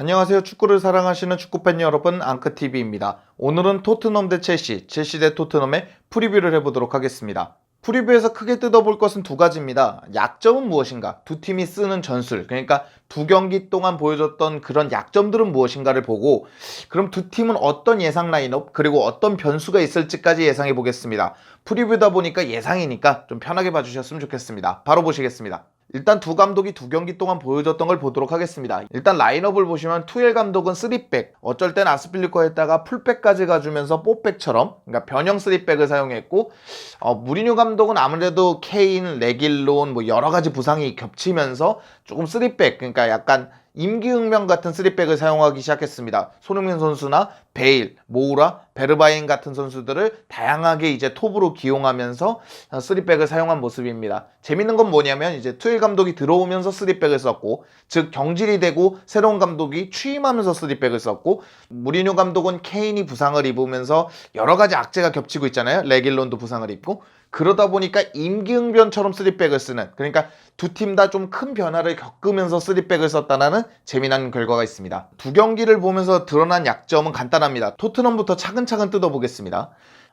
안녕하세요. 축구를 사랑하시는 축구팬 여러분, 앙크TV입니다. 오늘은 토트넘 대 첼시, 첼시 대 토트넘의 프리뷰를 해보도록 하겠습니다. 프리뷰에서 크게 뜯어볼 것은 두 가지입니다. 약점은 무엇인가? 두 팀이 쓰는 전술, 그러니까 두 경기 동안 보여줬던 그런 약점들은 무엇인가를 보고, 그럼 두 팀은 어떤 예상 라인업, 그리고 어떤 변수가 있을지까지 예상해 보겠습니다. 프리뷰다 보니까 예상이니까 좀 편하게 봐주셨으면 좋겠습니다. 바로 보시겠습니다. 일단 두 감독이 두 경기 동안 보여줬던 걸 보도록 하겠습니다. 일단 라인업을 보시면 투엘 감독은 3백, 어쩔 땐 아스필리코 했다가 풀백까지 가주면서 뽀백처럼 그러니까 변형 3백을 사용했고 어, 무리뉴 감독은 아무래도 케인, 레길론 뭐 여러 가지 부상이 겹치면서 조금 3백 그러니까 약간 임기응명 같은 3백을 사용하기 시작했습니다. 손흥민 선수나 베일, 모우라, 베르바인 같은 선수들을 다양하게 이제 톱으로 기용하면서 3백을 사용한 모습입니다. 재밌는 건 뭐냐면 이제 투일 감독이 들어오면서 3백을 썼고 즉 경질이 되고 새로운 감독이 취임하면서 3백을 썼고 무리뉴 감독은 케인이 부상을 입으면서 여러 가지 악재가 겹치고 있잖아요. 레길론도 부상을 입고 그러다 보니까 임기응변처럼 3백을 쓰는 그러니까 두 팀 다 좀 큰 변화를 겪으면서 3백을 썼다는 재미난 결과가 있습니다. 두 경기를 보면서 드러난 약점은 간단합니다. 토트넘부터 차근차근 뜯어보겠습니다.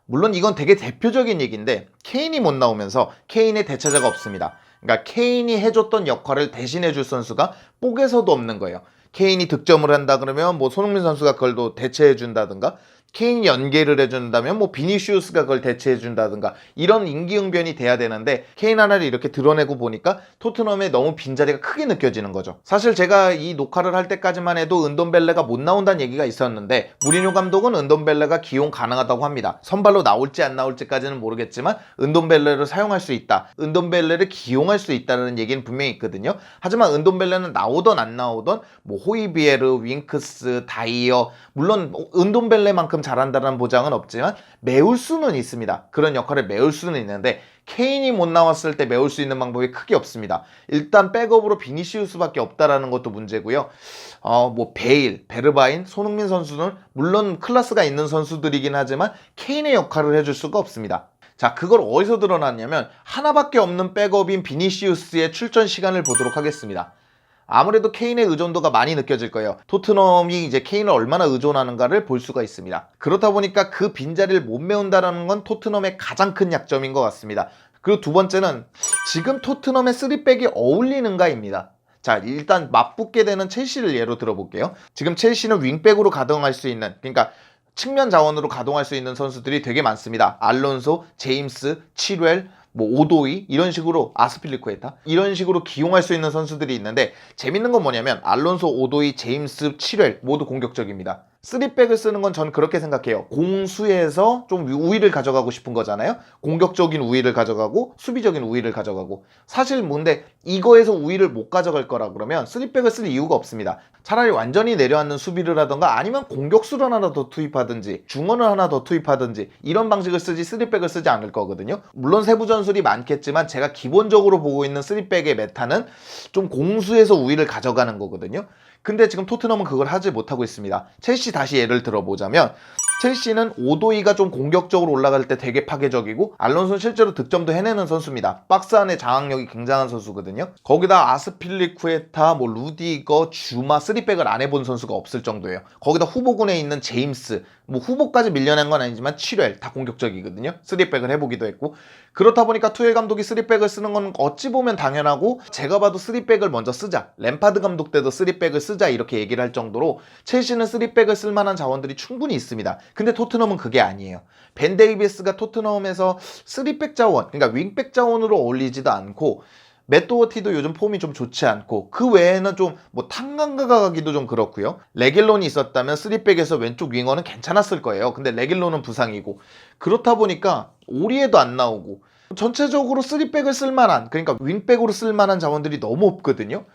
물론 이건 되게 대표적인 얘기인데 케인이 못 나오면서 케인의 대체자가 없습니다. 그러니까 케인이 해줬던 역할을 대신해줄 선수가 뽁에서도 없는 거예요. 케인이 득점을 한다 그러면 뭐 손흥민 선수가 그걸 또 대체해 준다든가 케인이 연계를 해준다면 뭐 비니시우스가 그걸 대체해 준다든가 이런 인기응변이 돼야 되는데 케인 하나를 이렇게 드러내고 보니까 토트넘에 너무 빈자리가 크게 느껴지는 거죠. 사실 제가 이 녹화를 할 때까지만 해도 은돈벨레가 못 나온다는 얘기가 있었는데 무리뉴 감독은 은돈벨레가 기용 가능하다고 합니다. 선발로 나올지 안 나올지까지는 모르겠지만 은돈벨레를 사용할 수 있다. 은돈벨레를 기용할 수 있다는 얘기는 분명히 있거든요. 하지만 은돈벨레는 나오던 안 나오던 뭐 호이비에르, 윙크스, 다이어 물론 은돈벨레만큼 잘한다는 보장은 없지만 메울 수는 있습니다. 그런 역할을 메울 수는 있는데 케인이 못 나왔을 때 메울 수 있는 방법이 크게 없습니다. 일단 백업으로 비니시우스밖에 없다라는 것도 문제고요. 어, 뭐 베일, 베르바인, 손흥민 선수는 물론 클래스가 있는 선수들이긴 하지만 케인의 역할을 해줄 수가 없습니다. 자, 그걸 어디서 드러났냐면 하나밖에 없는 백업인 비니시우스의 출전 시간을 보도록 하겠습니다. 아무래도 케인의 의존도가 많이 느껴질 거예요. 토트넘이 이제 케인을 얼마나 의존하는가를 볼 수가 있습니다. 그렇다 보니까 그 빈자리를 못 메운다라는 건 토트넘의 가장 큰 약점인 것 같습니다. 그리고 두 번째는 지금 토트넘의 3백이 어울리는가입니다. 자, 일단 맞붙게 되는 첼시를 예로 들어볼게요. 지금 첼시는 윙백으로 가동할 수 있는, 그러니까 측면 자원으로 가동할 수 있는 선수들이 되게 많습니다. 알론소, 제임스, 치웰, 뭐 오도이 이런 식으로 아스필리쿠에타 이런 식으로 기용할 수 있는 선수들이 있는데 재밌는 건 뭐냐면 알론소, 오도이, 제임스, 치웰 모두 공격적입니다. 3백을 쓰는 건 전 그렇게 생각해요. 공수에서 좀 우위를 가져가고 싶은 거잖아요. 공격적인 우위를 가져가고 수비적인 우위를 가져가고 사실 뭔데 이거에서 우위를 못 가져갈 거라 그러면 3백을 쓸 이유가 없습니다. 차라리 완전히 내려앉는 수비를 하던가 아니면 공격수를 하나 더 투입하든지 중원을 하나 더 투입하든지 이런 방식을 쓰지 3백을 쓰지 않을 거거든요. 물론 세부 전술이 많겠지만 제가 기본적으로 보고 있는 3백의 메타는 좀 공수에서 우위를 가져가는 거거든요. 근데 지금 토트넘은 그걸 하지 못하고 있습니다. 첼시 다시 예를 들어보자면 첼시는 오도이가 좀 공격적으로 올라갈 때 되게 파괴적이고 알론소는 실제로 득점도 해내는 선수입니다. 박스 안에 장악력이 굉장한 선수거든요. 거기다 아스필리쿠에타, 뭐 루디거, 주마, 쓰리백을 안 해본 선수가 없을 정도예요. 거기다 후보군에 있는 제임스, 뭐 후보까지 밀려난 건 아니지만 7회 다 공격적이거든요. 쓰리백을 해보기도 했고 그렇다 보니까 투엘 감독이 쓰리백을 쓰는 건 어찌 보면 당연하고 제가 봐도 쓰리백을 먼저 쓰자. 램파드 감독 때도 쓰리백을 쓰자 이렇게 얘기를 할 정도로 첼시는 쓰리백을 쓸 만한 자원들이 충분히 있습니다. 근데 토트넘은 그게 아니에요. 벤 데이비스가 토트넘에서 쓰리백 자원, 그러니까 윙백 자원으로 어울리지도 않고 맷도어티도 요즘 폼이 좀 좋지 않고 그 외에는 좀 뭐 탄강가가 가기도 좀 그렇고요. 레길론이 있었다면 3백에서 왼쪽 윙어는 괜찮았을 거예요. 근데 레길론은 부상이고 그렇다 보니까 오리에도 안 나오고 전체적으로 3백을 쓸만한 그러니까 윙백으로 쓸만한 자원들이 너무 없거든요.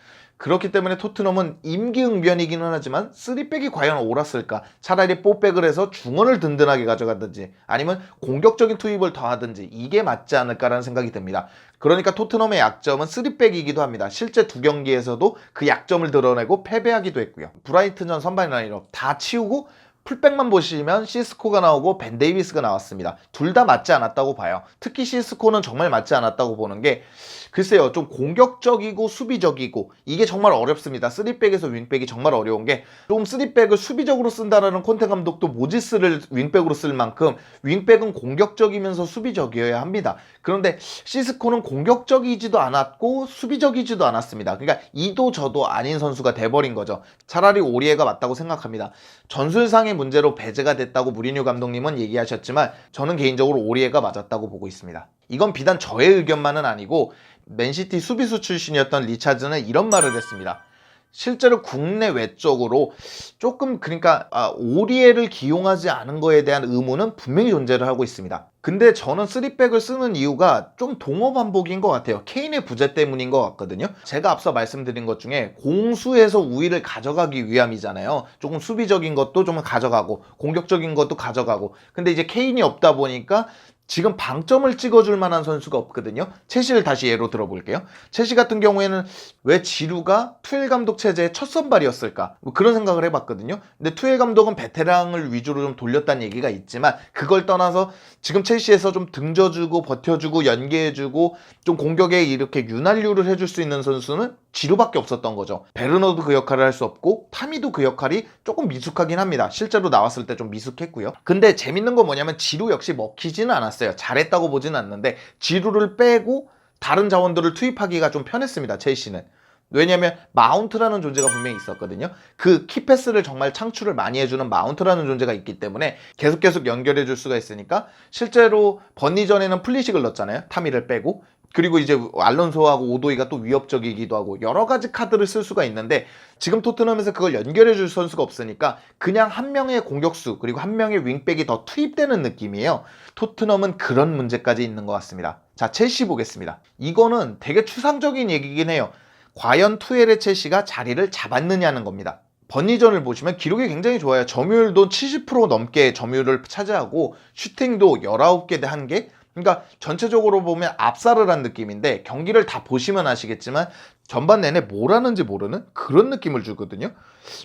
그렇기 때문에 토트넘은 임기응변이기는 하지만 3백이 과연 옳았을까? 차라리 4백을 해서 중원을 든든하게 가져가든지 아니면 공격적인 투입을 더하든지 이게 맞지 않을까라는 생각이 듭니다. 그러니까 토트넘의 약점은 3백이기도 합니다. 실제 두 경기에서도 그 약점을 드러내고 패배하기도 했고요. 브라이튼전 선발 라인업 다 치우고 풀백만 보시면 시스코가 나오고 벤 데이비스가 나왔습니다. 둘 다 맞지 않았다고 봐요. 특히 시스코는 정말 맞지 않았다고 보는 게 글쎄요 좀 공격적이고 수비적이고 이게 정말 어렵습니다. 3백에서 윙백이 정말 어려운 게좀 3백을 수비적으로 쓴다라는 콘테 감독도 모지스를 윙백으로 쓸 만큼 윙백은 공격적이면서 수비적이어야 합니다. 그런데 시스코는 공격적이지도 않았고 수비적이지도 않았습니다. 그러니까 이도 저도 아닌 선수가 돼버린 거죠. 차라리 오리에가 맞다고 생각합니다. 전술상의 문제로 배제가 됐다고 무리뉴 감독님은 얘기하셨지만 저는 개인적으로 오리에가 맞았다고 보고 있습니다. 이건 비단 저의 의견만은 아니고 맨시티 수비수 출신이었던 리차즈는 이런 말을 했습니다. 실제로 국내 외적으로 조금 그러니까 아, 오리에를 기용하지 않은 거에 대한 의무는 분명히 존재를 하고 있습니다. 근데 저는 3백을 쓰는 이유가 좀 동업 반복인 것 같아요. 케인의 부재 때문인 것 같거든요. 제가 앞서 말씀드린 것 중에 공수에서 우위를 가져가기 위함이잖아요. 조금 수비적인 것도 좀 가져가고 공격적인 것도 가져가고. 근데 이제 케인이 없다 보니까 지금 방점을 찍어줄 만한 선수가 없거든요. 체시를 다시 예로 들어볼게요. 체시 같은 경우에는 왜 지루가 투엘 감독 체제의 첫 선발이었을까? 뭐 그런 생각을 해봤거든요. 근데 투엘 감독은 베테랑을 위주로 좀 돌렸다는 얘기가 있지만 그걸 떠나서 지금 첼시에서 좀 등져주고 버텨주고 연계해주고 좀 공격에 이렇게 윤활유를 해줄 수 있는 선수는 지루밖에 없었던 거죠. 베르너도 그 역할을 할 수 없고 타미도 그 역할이 조금 미숙하긴 합니다. 실제로 나왔을 때 좀 미숙했고요. 근데 재밌는 건 뭐냐면 지루 역시 먹히지는 않았어요. 잘했다고 보지는 않는데 지루를 빼고 다른 자원들을 투입하기가 좀 편했습니다. 첼시는. 왜냐면 마운트라는 존재가 분명히 있었거든요. 그 키패스를 정말 창출을 많이 해주는 마운트라는 존재가 있기 때문에 계속 계속 연결해 줄 수가 있으니까 실제로 번니 전에는 플리식을 넣었잖아요. 타미를 빼고 그리고 이제 알론소하고 오도이가 또 위협적이기도 하고 여러 가지 카드를 쓸 수가 있는데 지금 토트넘에서 그걸 연결해 줄 선수가 없으니까 그냥 한 명의 공격수 그리고 한 명의 윙백이 더 투입되는 느낌이에요. 토트넘은 그런 문제까지 있는 것 같습니다. 자, 첼시 보겠습니다. 이거는 되게 추상적인 얘기긴 해요. 과연 투엘의 첼시가 자리를 잡았느냐는 겁니다. 번니전을 보시면 기록이 굉장히 좋아요. 점유율도 70% 넘게 점유율을 차지하고 슈팅도 19개 대 1개. 그러니까 전체적으로 보면 압살을 한 느낌인데 경기를 다 보시면 아시겠지만 전반 내내 뭘 하는지 모르는 그런 느낌을 주거든요.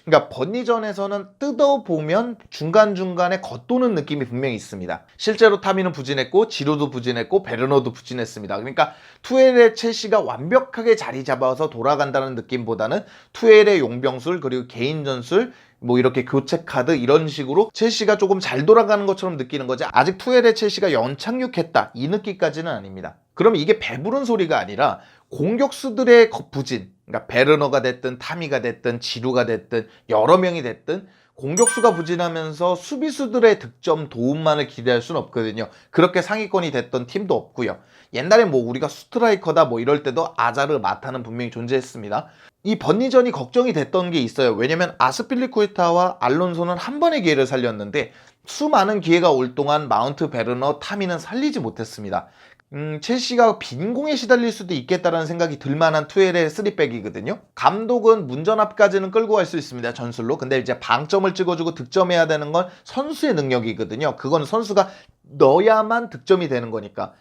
그러니까 번니전에서는 뜯어보면 중간중간에 겉도는 느낌이 분명히 있습니다. 실제로 타미는 부진했고 지로도 부진했고 베르너도 부진했습니다. 그러니까 투엘의 첼시가 완벽하게 자리 잡아서 돌아간다는 느낌보다는 투엘의 용병술 그리고 개인 전술 뭐 이렇게 교체 카드 이런 식으로 첼시가 조금 잘 돌아가는 것처럼 느끼는 거지 아직 투엘의 첼시가 연착륙했다 이 느낌까지는 아닙니다. 그럼 이게 배부른 소리가 아니라 공격수들의 부진 그러니까 베르너가 됐든 타미가 됐든 지루가 됐든 여러 명이 됐든 공격수가 부진하면서 수비수들의 득점 도움만을 기대할 수는 없거든요. 그렇게 상위권이 됐던 팀도 없고요. 옛날에 뭐 우리가 스트라이커다 뭐 이럴 때도 아자르 마타는 분명히 존재했습니다. 이 번니전이 걱정이 됐던 게 있어요. 왜냐면 아스필리쿠에타와 알론소는 한 번의 기회를 살렸는데 수많은 기회가 올 동안 마운트 베르너 타미는 살리지 못했습니다. 음, 첼시가 빈공에 시달릴 수도 있겠다라는 생각이 들만한 투엘의 3백이거든요. 감독은 문전 앞까지는 끌고 갈 수 있습니다. 전술로. 근데 이제 방점을 찍어주고 득점해야 되는 건 선수의 능력이거든요. 그건 선수가 넣어야만 득점이 되는 거니까.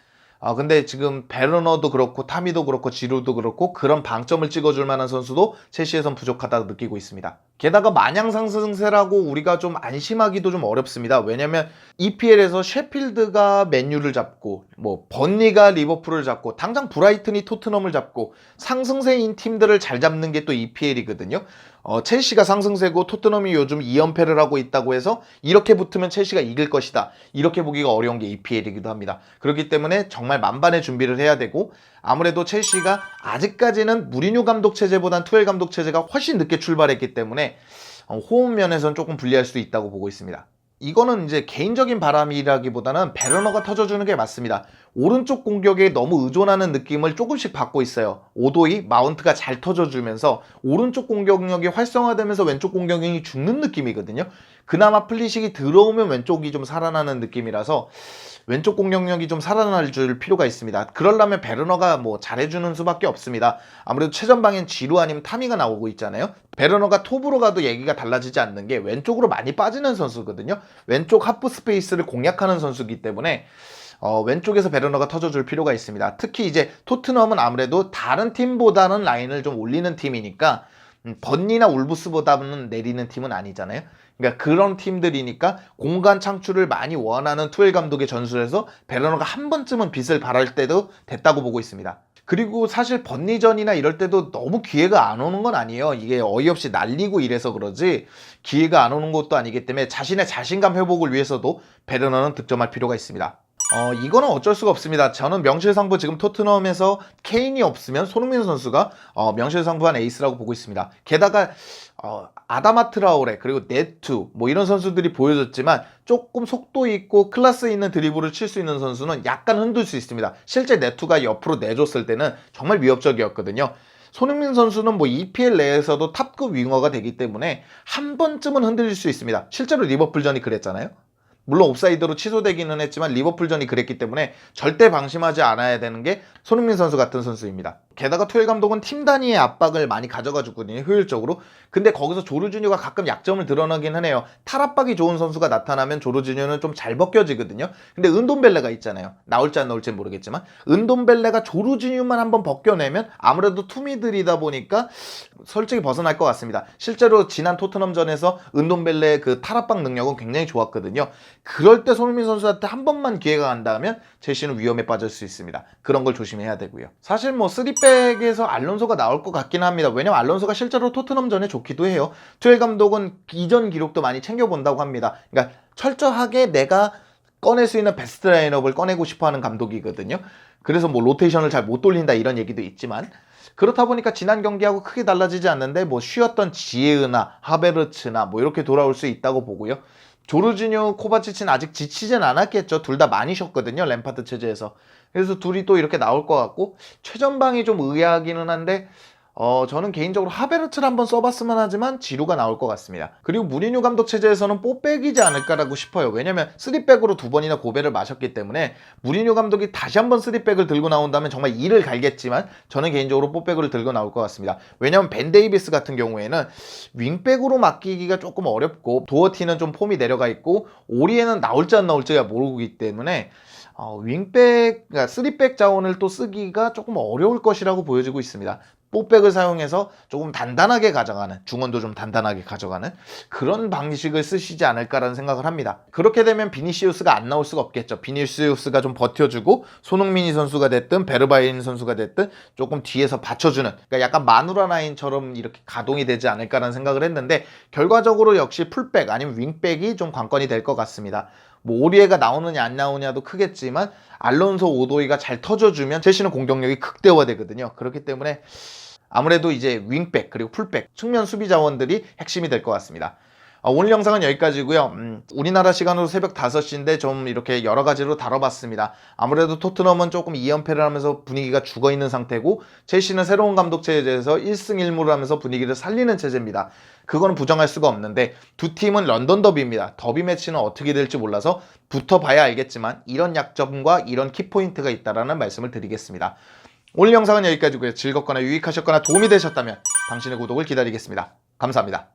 아, 근데 지금 베르너도 그렇고 타미도 그렇고 지루도 그렇고 그런 방점을 찍어줄 만한 선수도 첼시에선 부족하다고 느끼고 있습니다. 게다가 마냥 상승세라고 우리가 좀 안심하기도 좀 어렵습니다. 왜냐면 EPL에서 셰필드가 맨유를 잡고 뭐 번니가 리버풀을 잡고 당장 브라이튼이 토트넘을 잡고 상승세인 팀들을 잘 잡는 게 또 EPL이거든요. 어, 첼시가 상승세고 토트넘이 요즘 2연패를 하고 있다고 해서 이렇게 붙으면 첼시가 이길 것이다. 이렇게 보기가 어려운 게 EPL이기도 합니다. 그렇기 때문에 정말 만반의 준비를 해야 되고 아무래도 첼시가 아직까지는 무리뉴 감독 체제보단 투엘 감독 체제가 훨씬 늦게 출발했기 때문에 어, 호흡 면에서는 조금 불리할 수도 있다고 보고 있습니다. 이거는 이제 개인적인 바람이라기보다는 베르너가 터져주는 게 맞습니다. 오른쪽 공격에 너무 의존하는 느낌을 조금씩 받고 있어요. 오도이 마운트가 잘 터져주면서 오른쪽 공격력이 활성화되면서 왼쪽 공격력이 죽는 느낌이거든요. 그나마 플리식이 들어오면 왼쪽이 좀 살아나는 느낌이라서 왼쪽 공격력이 좀 살아날 줄 필요가 있습니다. 그러려면 베르너가 뭐 잘해주는 수밖에 없습니다. 아무래도 최전방엔 지루 아니면 타미가 나오고 있잖아요. 베르너가 톱으로 가도 얘기가 달라지지 않는 게 왼쪽으로 많이 빠지는 선수거든요. 왼쪽 하프 스페이스를 공략하는 선수이기 때문에 어, 왼쪽에서 베르너가 터져줄 필요가 있습니다. 특히 이제 토트넘은 아무래도 다른 팀보다는 라인을 좀 올리는 팀이니까 음, 번니나 울브스보다는 내리는 팀은 아니잖아요. 그러니까 그런 팀들이니까 공간 창출을 많이 원하는 투엘 감독의 전술에서 베르너가 한 번쯤은 빛을 발할 때도 됐다고 보고 있습니다. 그리고 사실 번니전이나 이럴 때도 너무 기회가 안 오는 건 아니에요. 이게 어이없이 날리고 이래서 그러지 기회가 안 오는 것도 아니기 때문에 자신의 자신감 회복을 위해서도 베르너는 득점할 필요가 있습니다. 어, 이거는 어쩔 수가 없습니다. 저는 명실상부 지금 토트넘에서 케인이 없으면 손흥민 선수가 어, 명실상부한 에이스라고 보고 있습니다. 게다가 어, 아다마 트라오레 그리고 네투 뭐 이런 선수들이 보여줬지만 조금 속도 있고 클래스 있는 드리블을 칠 수 있는 선수는 약간 흔들 수 있습니다. 실제 네투가 옆으로 내줬을 때는 정말 위협적이었거든요. 손흥민 선수는 뭐 EPL 내에서도 탑급 윙어가 되기 때문에 한 번쯤은 흔들릴 수 있습니다. 실제로 리버풀전이 그랬잖아요. 물론 옵사이드로 취소되기는 했지만 리버풀전이 그랬기 때문에 절대 방심하지 않아야 되는 게 손흥민 선수 같은 선수입니다. 게다가 투엘 감독은 팀 단위의 압박을 많이 가져가 주거든요, 효율적으로. 근데 거기서 조르지뉴가 가끔 약점을 드러나긴 하네요. 탈압박이 좋은 선수가 나타나면 조르지뉴는 좀 잘 벗겨지거든요. 근데 은돈벨레가 있잖아요. 나올지 안 나올지 모르겠지만 은돈벨레가 조르지뉴만 한번 벗겨내면 아무래도 투미들이다 보니까 솔직히 벗어날 것 같습니다. 실제로 지난 토트넘전에서 은돈벨레의 그 탈압박 능력은 굉장히 좋았거든요. 그럴 때 손흥민 선수한테 한 번만 기회가 간다면 제시는 위험에 빠질 수 있습니다. 그런 걸 조심해야 되고요. 사실 뭐 3 백에서 알론소가 나올 것 같긴 합니다. 왜냐면 알론소가 실제로 토트넘전에 좋기도 해요. 투엘 감독은 이전 기록도 많이 챙겨본다고 합니다. 그러니까 철저하게 내가 꺼낼 수 있는 베스트 라인업을 꺼내고 싶어 하는 감독이거든요. 그래서 뭐 로테이션을 잘 못 돌린다 이런 얘기도 있지만 그렇다 보니까 지난 경기하고 크게 달라지지 않는데 뭐 쉬었던 지에으나 하베르츠나 뭐 이렇게 돌아올 수 있다고 보고요. 조르지뉴, 코바치치는 아직 지치진 않았겠죠. 둘 다 많이 쉬었거든요. 램파드 체제에서. 그래서 둘이 또 이렇게 나올 것 같고 최전방이 좀 의아하기는 한데 어, 저는 개인적으로 하베르트를 한번 써봤으면 하지만 지루가 나올 것 같습니다. 그리고 무리뉴 감독 체제에서는 뽀백이지 않을까라고 싶어요. 왜냐면 3백으로 두 번이나 고배를 마셨기 때문에 무리뉴 감독이 다시 한번 3백을 들고 나온다면 정말 이를 갈겠지만 저는 개인적으로 뽀백을 들고 나올 것 같습니다. 왜냐면 벤 데이비스 같은 경우에는 윙백으로 맡기기가 조금 어렵고 도어티는 좀 폼이 내려가 있고 오리에는 나올지 안 나올지가 모르기 때문에 어, 윙백, 그러니까 3백 자원을 또 쓰기가 조금 어려울 것이라고 보여지고 있습니다. 뽀백을 사용해서 조금 단단하게 가져가는 중원도 좀 단단하게 가져가는 그런 방식을 쓰시지 않을까라는 생각을 합니다. 그렇게 되면 비니시우스가 안 나올 수가 없겠죠. 비니시우스가 좀 버텨주고 손흥민이 선수가 됐든 베르바인 선수가 됐든 조금 뒤에서 받쳐주는 그러니까 약간 마누라 라인처럼 이렇게 가동이 되지 않을까라는 생각을 했는데 결과적으로 역시 풀백 아니면 윙백이 좀 관건이 될 것 같습니다. 뭐 오리에가 나오느냐 안 나오냐도 크겠지만 알론소 오도이가 잘 터져주면 제시는 공격력이 극대화되거든요. 그렇기 때문에 아무래도 이제 윙백 그리고 풀백 측면 수비 자원들이 핵심이 될 것 같습니다. 어, 오늘 영상은 여기까지고요. 음, 우리나라 시간으로 새벽 5시인데 좀 이렇게 여러 가지로 다뤄봤습니다. 아무래도 토트넘은 조금 2연패를 하면서 분위기가 죽어있는 상태고 첼시는 새로운 감독 체제에서 1승 1무를 하면서 분위기를 살리는 체제입니다. 그거는 부정할 수가 없는데 두 팀은 런던 더비입니다. 더비 매치는 어떻게 될지 몰라서 붙어봐야 알겠지만 이런 약점과 이런 키포인트가 있다라는 말씀을 드리겠습니다. 오늘 영상은 여기까지고요. 즐겁거나 유익하셨거나 도움이 되셨다면 당신의 구독을 기다리겠습니다. 감사합니다.